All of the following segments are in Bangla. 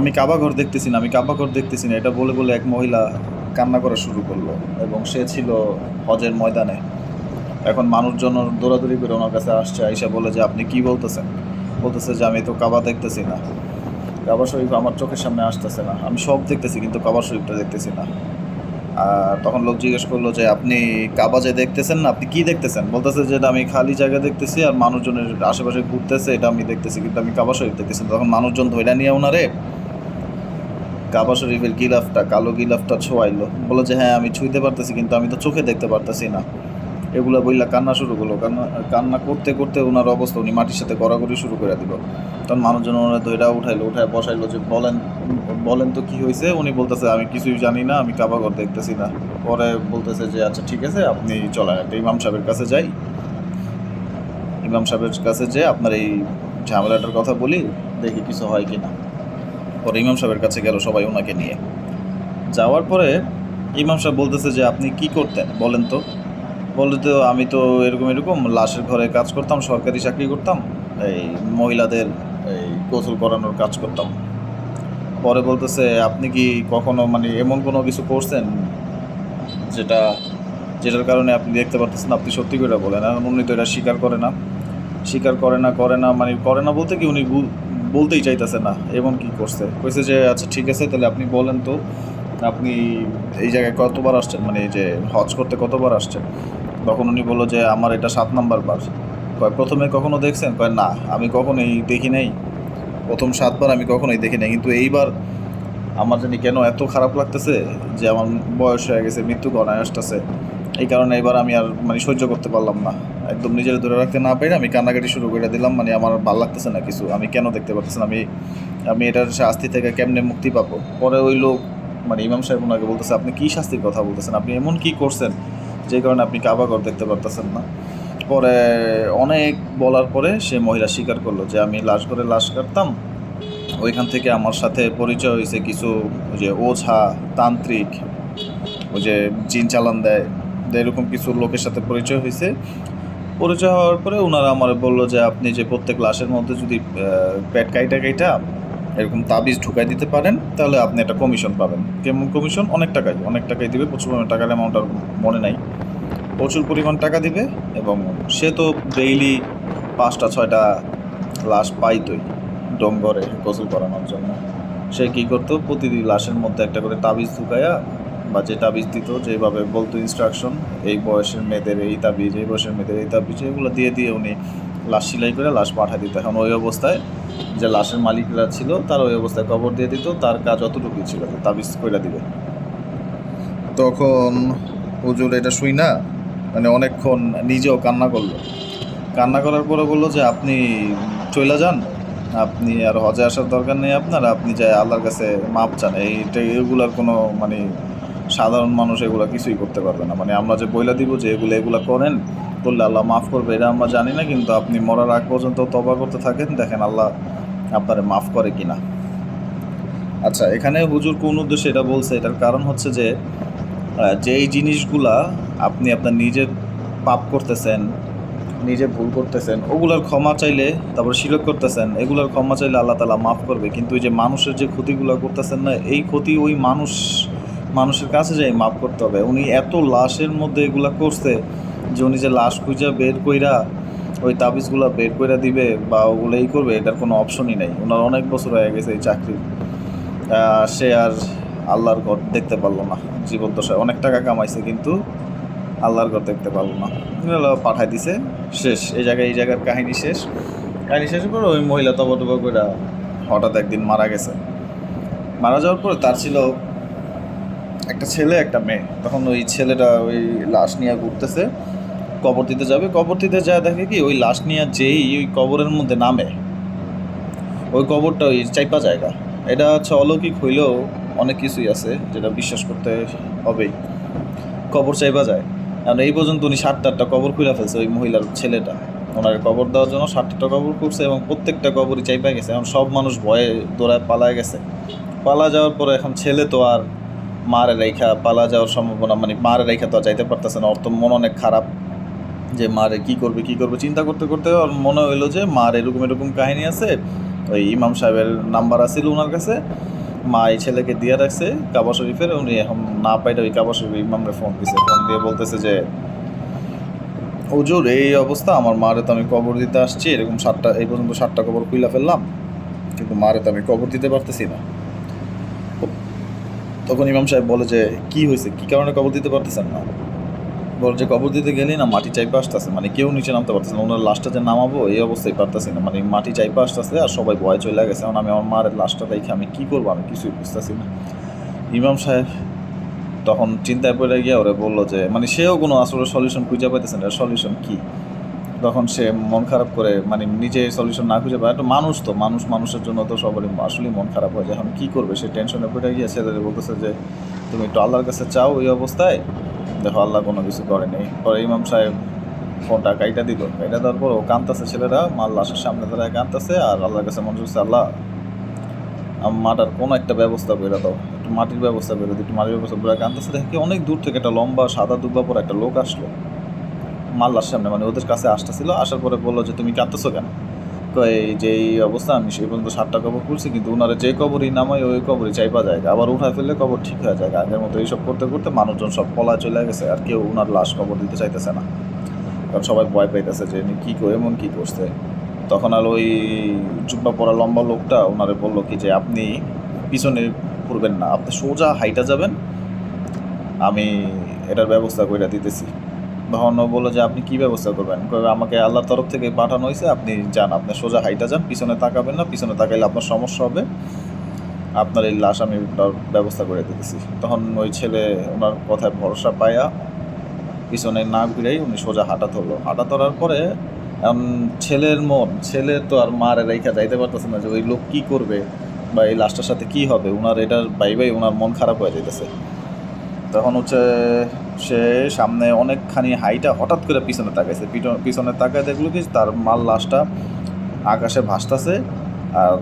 আমি কাবা ঘর দেখতেছি না, আমি কাবা ঘর দেখতেছি না। এটা বলে বলে এক মহিলা কান্না করা শুরু করল এবং সে ছিল হজের ময়দানে। এখন মানুষজন দৌড়াদৌড়ি করে ওনার কাছে আসছে, আইসা বলে যে, আপনি কি বলতেছেন? বলতেছে যে, আমি তো কাবা দেখতেছি না। কাবা শরীফ আমার চোখের সামনে আসতেছে না। আমি সব দেখতেছি, কিন্তু কাবা শরীফটা দেখতেছি না। আর তখন লোক জিজ্ঞেস করল যে, আপনি কাবা যে দেখতেছেন না, আপনি কি দেখতেছেন? বলতেছে যে আমি খালি জায়গা দেখতেছি আর মানুষজনের আশেপাশে ঘুরতেছে, এটা আমি দেখতেছি, কিন্তু আমি কাবা শরীফ দেখতেছি তখন মানুষজন ধৈর্য নিয়ে ওনারে কাবা শরীফের গিলাফটা, কালো গিলাফটা ছোঁয়াইলো। বলে যে হ্যাঁ আমি ছুঁইতে পারতেছি, কিন্তু আমি তো চোখে দেখতে পারতেছি না। এগুলো বইলা কান্না শুরু করল। কান্না কান্না করতে করতে ওনার অবস্থা, উনি মাটির সাথে গড়াগড়ি শুরু করে দিল। তখন মানুষজন ওনারা ধৈরা উঠাইলো উঠায় বসাইলো যে, বলেন বলেন তো কি হয়েছে উনি বলতেছে, আমি কিছুই জানি না, আমি কাবাঘর দেখতেছি না। পরে বলতেছে যে আচ্ছা ঠিক আছে, আপনি চলেন। একটা ইমাম সাহেবের কাছে যাই। ইমাম সাহেবের কাছে যে আপনার এই ঝামেলাটার কথা বলি, দেখি কিছু হয় কি না পরে ইমাম সাহেবের কাছে গেল সবাই ওনাকে নিয়ে। যাওয়ার পরে ইমাম সাহেব বলতেছে যে, আপনি কি করতেন? বলেন তো। বলে তো, আমি তো এরকম এরকম, লাশের ঘরে কাজ করতাম, সরকারি চাকরি করতাম, এই মহিলাদের এই গোসল করানোর কাজ করতাম। পরে বলতেছে, আপনি কি কখনো মানে এমন কোনো কিছু করছেন যেটা, যেটার কারণে আপনি দেখতে পারতেছেন আপনি সত্যি করে বলেন। আর উনি তো এটা স্বীকার করে না। স্বীকার করে না করে না মানে করে না বলতে কি উনি বলতেই চাইতেছে না, এমন কি করছে? কইছে যে আচ্ছা ঠিক আছে, তাহলে আপনি বলেন তো, আপনি এই জায়গায় কতবার আসছেন? মানে এই যে, হজ করতে কতবার আসছেন? তখন উনি বলল যে, আমার এটা সাত নাম্বার বার। কয়, প্রথমে কখনো দেখছেন? কয়, না, আমি কখনোই দেখি নাই। প্রথম সাতবার আমি কখনোই দেখি নাই। কিন্তু এইবার আমার জানি কেন এত খারাপ লাগতেছে যে, আমার বয়স হয়ে গেছে মৃত্যু গণায় আসতেছে। এই কারণে এবার আমি আর মানে সহ্য করতে পারলাম না। একদম নিজের ধরে রাখতে না পেরে আমি কান্নাকাটি শুরু করে দিলাম। মানে আমার ভালো লাগতেছে না কিছু। আমি কেন দেখতে না? আমি আমি এটার শাস্তি থেকে কেমনে মুক্তি পাবো? পরে ওই লোক মানে ইমাম সাহেব ওনাকে বলতেছে, আপনি কি শাস্তির কথা বলতেছেন? আপনি এমন কি করছেন যে কারণে আপনি কাবাগর দেখতে পারতেছেন না? পরে অনেক বলার পরে সে মহিলা স্বীকার করল যে, আমি লাশ করে লাশ কাটতাম। ওইখান থেকে আমার সাথে পরিচয় হয়েছে কিছু ওই যে ওঝা, তান্ত্রিক, ওই যে জিন চালান দেয় এরকম কিছু লোকের সাথে পরিচয় হয়েছে। পরিচয় হওয়ার পরে ওনারা আমার বলল যে, আপনি যে প্রত্যেক লাশের মধ্যে যদি পেট কাইটা কাইটা এরকম তাবিজ ঢুকাই দিতে পারেন, তাহলে আপনি একটা কমিশন পাবেন। কেমন কমিশন? অনেক টাকাই অনেক টাকাই দিবে। প্রচুর পরিমাণ টাকার অ্যামাউন্ট আর মনে নাই। প্রচুর পরিমাণ টাকা দিবে এবং সে তো ডেইলি পাঁচটা, ছয়টা লাশ পাইতই ডোঙ্গরে গোসল করানোর জন্য। সে কী করতো? প্রতিদিন লাশের মধ্যে একটা করে তাবিজ ঢুকায়া বা যে তাবিজ দিত, যেভাবে বলতো ইনস্ট্রাকশন এই বয়সের মেয়েদের এই তাবিজ, এই বয়সের মেয়েদের এই তাবিজ, এগুলো দিয়ে দিয়ে উনি লাশ সেলাই করে লাশ পাঠিয়ে দিত। এখন ওই অবস্থায় যে লাশের মালিকরা ছিল, তার ওই অবস্থায় কবর দিয়ে দিত, তার কাজ অতটুকুই ছিল তাবিজ করে দিবে। তখন হুজুর এটা শুই না মানে অনেকক্ষণ নিজেও কান্না করল। কান্না করার পরে বলল যে, আপনি চলে যান, আপনি আর হজে আসার দরকার নেই আপনার, আপনি যাই আল্লাহর কাছে মাপ চান। এইটা এগুলার কোনো মানে সাধারণ মানুষ এগুলা কিছুই করতে পারবে না। মানে আমরা যে বইলা দিব যে এগুলো এগুলা করেন, করলে আল্লাহ মাফ করবে। এটা আমরা জানি না, কিন্তু আপনি মরার আগ পর্যন্ত তবা করতে থাকেন, দেখেন আল্লাহ আপনারে মাফ করে কি না আচ্ছা এখানে হুজুর কোন উদ্দেশ্যে এটা বলছে? এটার কারণ হচ্ছে যে যেই জিনিসগুলা আপনি আপনার নিজের পাপ করতেছেন, নিজে ভুল করতেছেন, ওগুলার ক্ষমা চাইলে তারপর শিরক করতেছেন, এগুলার ক্ষমা চাইলে আল্লাহ তালা মাফ করবে। কিন্তু এই যে মানুষের যে ক্ষতিগুলো করতেছেন না, এই ক্ষতি ওই মানুষ মানুষের কাছে যাই মাফ করতে হবে। উনি এত লাশের মধ্যে এগুলা করছে যে উনি যে লাশ খুঁজা বের কইরা ওই তাবিজগুলা বের কইরা দিবে বা ওগুলো এই করবে, এটার কোনো অপশনই নেই। ওনার অনেক বছর হয়ে গেছে এই চাকরি। সে আর আল্লাহর ঘর দেখতে পারল না, জীবদ্দশায়। অনেক টাকা কামাইছে কিন্তু আল্লাহর ঘর দেখতে পারল না। পাঠাই দিছে, শেষ। এই জায়গায়, এই জায়গার কাহিনী শেষ। কাহিনী শেষের পর ওই মহিলা তবা টবা করে হঠাৎ একদিন মারা গেছে। মারা যাওয়ার পরে তার ছিল একটা ছেলে, একটা মেয়ে। তখন ওই ছেলেটা ওই লাশ নিয়ে ঘুরতেছে, কবর দিতে যাবে। কবর দিতে যায় দেখে কি ওই লাশ নিয়ে যেই ওই কবরের মধ্যে নামে। ওই কবরটা ওই চাইপা জায়গা। এটা হচ্ছে অলৌকিক হইলেও অনেক কিছুই আছে যেটা বিশ্বাস করতে হবেই। কবর চাইবা যায়। কারণ এই পর্যন্ত উনি ষাটটা আটটা কবর খুলে ফেলছে ওই মহিলার ছেলেটা। ওনাকে কবর দেওয়ার জন্য ষাটটা কবর করছে এবং প্রত্যেকটা কবরই চাইপা গেছে। এখন সব মানুষ ভয়ে দৌড়ায় পালায় গেছে। পালা যাওয়ার পরে এখন ছেলে তো আর মারে রেখা পালা যাওয়ার সম্ভাবনা মানে মারে রেখা তো যাইতে পারতেছে না। ওর তো মন অনেক খারাপ যে মারে কি করবে কি করবে চিন্তা করতে করতে ওর মনে হইল যে মার এরকম এরকম কাহিনী আছে। ওই ইমাম সাহেবের নাম্বার আছিল ওনার কাছে। মা এই ছেলেকে দিয়ে রাখছে কাবা শরীফের, উনি এখন না পাইটা ওই কাবা শরীফ ইমামরে ফোন দিছে। ফোন দিয়ে বলতেছে যে, হুজুর, এই অবস্থা, আমার মারে তো আমি কবর দিতে আসছি, এরকম সাতটা, এই পর্যন্ত সাতটা কবর খুইলা ফেললাম। কিন্তু মারে তো আমি কবর দিতে পারতেছি না। তখন ইমাম সাহেব বলে যে, কি হয়েছে কি কারণে কবর দিতে পারতেছেন না? বলে যে, কবর দিতে গেলেই না মাটি চাইপা আসতেছে মানে কেউ নিচে নামতে পারতেছে না। ওনার লাশটা যে নামাবো, এই অবস্থায় পারতেছি না। মানে মাটি চাইপা আসতেছে আর সবাই ভয় চলে গেছে। এখন আমি আমার মার লাশটা দেখে আমি কি করব? আমি কিছুই বুঝতেছি না। ইমাম সাহেব তখন চিন্তায় পড়ে গিয়ে ওরে বলল যে মানে সেও কোনো আসলে সলিউশন খুঁজে পাইতেছে না। সলিউশন কি? তখন সে মন খারাপ করে মানে নিজে সলিউশন না খুঁজে পায়। একটা মানুষ তো, মানুষ মানুষের জন্য তো সবারই আসলেই মন খারাপ হয়ে যায় এখন কী করবে? সে টেনশনে পড়ে গিয়ে ছেলেদের বলতেছে যে, তুমি একটু আল্লাহর কাছে চাও ওই অবস্থায়? দেখো, আল্লাহ কোনো কিছু করেনি পরে ইমাম সাহেব ফোনটা কাইটা দিল। কাইটা দেওয়ার পর ও কাঁদতেছে, ছেলেরা মার লাশের সামনে দাঁড়ায় কাঁদতেছে আর আল্লাহর কাছে মনে হচ্ছে আল্লাহ মাটার কোনো একটা ব্যবস্থা করে দাও। একটু মাটির ব্যবস্থা করে দিই একটু মাটির ব্যবস্থা করে কাঁদতেছে। দেখে অনেক দূর থেকে একটা লম্বা সাদা দুব্বা পর একটা লোক আসলো। মাল্লার সামনে মানে ওদের কাছে আসতেছিল, আসার পরে বলল যে, তুমি কাঁদতেছো কেন? এই যে, এই অবস্থা, আমি সেই পর্যন্ত সাতটা কবর খুলছি, কিন্তু ওনারা যে কবরই নামায়, ওই কবরই চাইপা যায় আবার উঠায় ফেললে কবর ঠিক হয়ে যায়। আগের মতো এইসব করতে করতে মানুষজন সব পলায় চলে গেছে, আর কেউ ওনার লাশ কবর দিতে চাইতেছে না। কারণ সবাই ভয় পাইতেছে যে কী করে এমন কী করছে? তখন আর ওই জুব্বা পরা লম্বা লোকটা ওনারে বলল কি যে, আপনি পিছনে ঘুরবেন না, আপনি সোজা হাইটা যাবেন, আমি এটার ব্যবস্থা করে দিতেছি। ও বলল যে, আপনি কি ব্যবস্থা করবেন? আমাকে আল্লাহর তরফ থেকে পাঠানো হয়েছে আপনি যান, আপনি সোজা হাইটা যান, পিছনে তাকাবেন না, পিছনে তাকাইলে আপনার সমস্যা হবে। আপনার এই লাশ আমি ব্যবস্থা করে দিতেছি। তখন ওই ছেলে ওনার কথায় ভরসা পায়া পিছনে না ঘুরেই উনি সোজা হাঁটা ধরলো। হাঁটা ধরার পরে ছেলের মন, ছেলে তো আর মার রেখা যাইতে পারতেছে না যে, ওই লোক কী করবে? বা এই লাশটার সাথে কী হবে? ওনার এটার বাই বাই ওনার মন খারাপ হয়ে যাইতেছে। তখন হচ্ছে সে সামনে অনেকখানি হাইটা হঠাৎ করে পিছনে তাকাইছে। পিছনে তাকায় দেখল কি তার মাল লাশটা আকাশে ভাসতেছে আর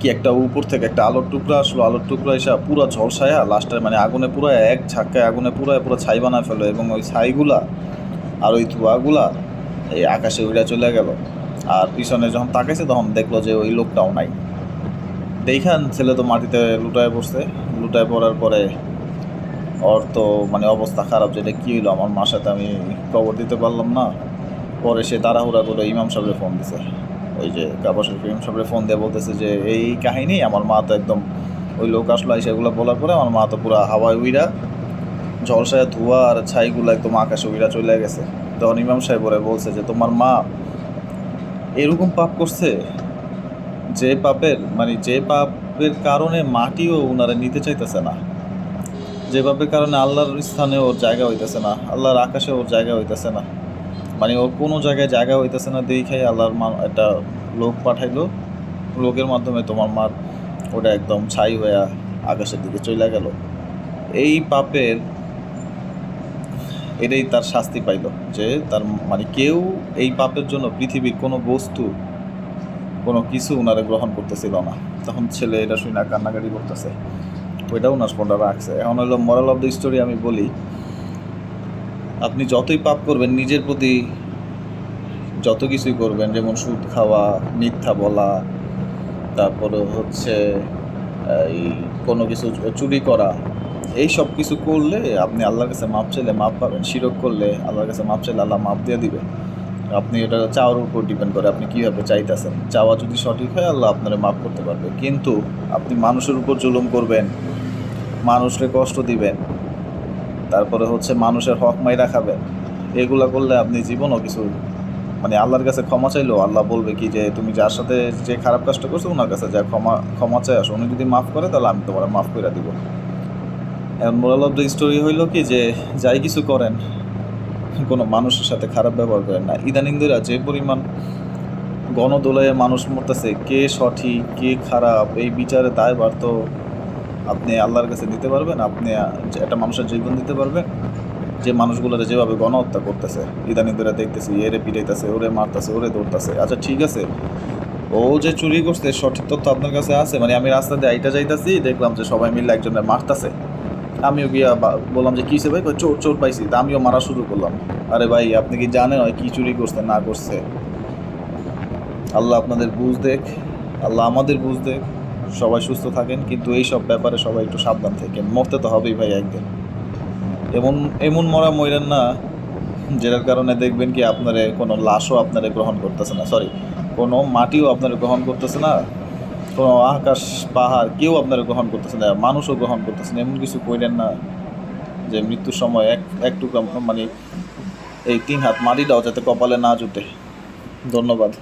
কি একটা উপর থেকে একটা আলোর টুকরা আসলো। আলোর টুকরা এসে পুরো ঝলসায়া লাস্টের মানে আগুনে পুরো এক ঝাক্কায় আগুনে পুরো পুরো ছাই বানায় ফেলো এবং ওই ছাইগুলা আর ওই ধোঁয়াগুলা এই আকাশে উড়ে চলে গেল। আর পিছনে যখন তাকাইছে তখন দেখল যে ওই লোকটাও নাই। দেখান ছেলে তো মাটিতে লুটায় পড়ছে। লুটায় পড়ার পরে ওর তো মানে অবস্থা খারাপ, যেটা কী হইল? আমার মার সাথে আমি খবর দিতে পারলাম না। পরে সে তাড়াহুড়া করে ইমাম সাহেবের ফোন দিছে। ওই যে কাবা শরীফ ইমাম সাহেবের ফোন দিয়ে বলতেছে যে, এই কাহিনী, আমার মা তো একদম ওই লোক আসলো সেগুলো বলার পরে আমার মা তো পুরো হাওয়ায় উইরা, ঝলসায় ধোয়া আর ছাইগুলো একদম আকাশে উইরা চলে গেছে। তখন ইমাম সাহেব ওরে বলছে যে, তোমার মা এরকম পাপ করছে যে পাপের মানে যে পাপের কারণে মাটিও ওনারা নিতে চাইতেছে না। যে পাপের কারণে আল্লাহর স্থানে ওর জায়গা হইতেছে না, আল্লাহর আকাশে ওর জায়গা হইতেছে না। মানে ওর কোনো জায়গায় জায়গা হইতেছে না দেখে আল্লাহর মা একটা লোক পাঠাইলো। লোকের মাধ্যমে তোমার মার ওটা একদম ছাই হয়ে আকাশের দিকে চলে গেল। এই পাপের এটাই তার শাস্তি পাইল যে তার মানে কেউ এই পাপের জন্য পৃথিবীর কোনো বস্তু, কোনো কিছু ওনারা গ্রহণ করতেছিল না। তখন ছেলে এটা শুনে কান্নাকাটি করতেছে। ওইটাও ফোনটা রাখছে। এখন হলো মরাল অফ দ্য স্টোরি আমি বলি, আপনি যতই পাপ করবেন, নিজের প্রতি যত কিছুই করবেন, যেমন সুদ খাওয়া, মিথ্যা বলা, তারপরে হচ্ছে এই কোনো কিছু চুরি করা, এই সব কিছু করলে আপনি আল্লাহর কাছে মাপ চাইলে মাপ পাবেন, শিরক করলে আল্লাহর কাছে মাপ চাইলে আল্লাহ মাপ দিয়ে দিবে আপনি এটা চাওয়ার উপর ডিপেন্ড করে আপনি কীভাবে চাইতেছেন। চাওয়া যদি সঠিক হয়, আল্লাহ আপনারা মাফ করতে পারবে। কিন্তু আপনি মানুষের উপর জুলুম করবেন, মানুষকে কষ্ট দিবেন, তারপরে হচ্ছে মানুষের হক মাইরা খাবেন। এগুলা করলে আপনি জীবনও কিছু মানে আল্লাহর কাছে ক্ষমা চাইলেও আল্লাহ বলবে কি যে, তুমি যার সাথে যে খারাপ কাজটা করছ ওনার কাছে যা ক্ষমা ক্ষমা চাই আসো। উনি যদি মাফ করে, তাহলে আমি তোমার মাফ করে দিব। এখন মোরাল অফ দ্য স্টোরি হইল কি যে, যাই কিছু করেন কোনো মানুষের সাথে খারাপ ব্যবহার করেন না। ইদানিং ধরে যে পরিমাণ গণদোলায় মানুষ মরতেছে, কে সঠিক, কে খারাপ, এই বিচারে দায়ভার তো আপনি আল্লাহর কাছে দিতে পারবেন, আপনি একটা মানুষের জীবন দিতে পারবেন। যে মানুষগুলোরে যেভাবে গণহত্যা করতেছে ইদানিং ধরে দেখতেছি, এরে পিটাইতেছে, ওরে মারতেছে, ওরে দৌড়তেছে আচ্ছা ঠিক আছে। ও যে চুরি করছে, সঠিক তথ্য আপনার কাছে আছে? মানে আমি রাস্তা দিয়ে আইটা যাইতাছি, দেখলাম যে সবাই মিলে একজনের মারতাছে। আমিও গিয়া বললাম যে কিসে ভাই? চোর চোর পাইছি। তা আমিও মারা শুরু করলাম। আরে ভাই, আপনি কি জানেন হয় কি চুরি করছে, না করছে? আল্লাহ আপনাদের বুঝ দেখ, আল্লাহ আমাদের বুঝ দেখ। সবাই সুস্থ থাকেন, কিন্তু এই সব ব্যাপারে সবাই একটু সাবধান থাকেন। মরতে তো হবেই ভাই একদিন। এমন এমন মরা মরেন না, যেটার কারণে দেখবেন কি আপনারে কোনো লাশও আপনারে গ্রহণ করতেছে না। সরি, কোনো মাটিও আপনারে গ্রহণ করতেছে না। কোনো আকাশ, পাহাড় কেউ আপনারা গ্রহণ করতেছে না, মানুষও গ্রহণ করতেছে না, এমন কিছু কইলেন না যে মৃত্যুর সময় এক একটুকু মানে এই তিন হাত মাটি দাও যাতে কপালে না জুটে। ধন্যবাদ।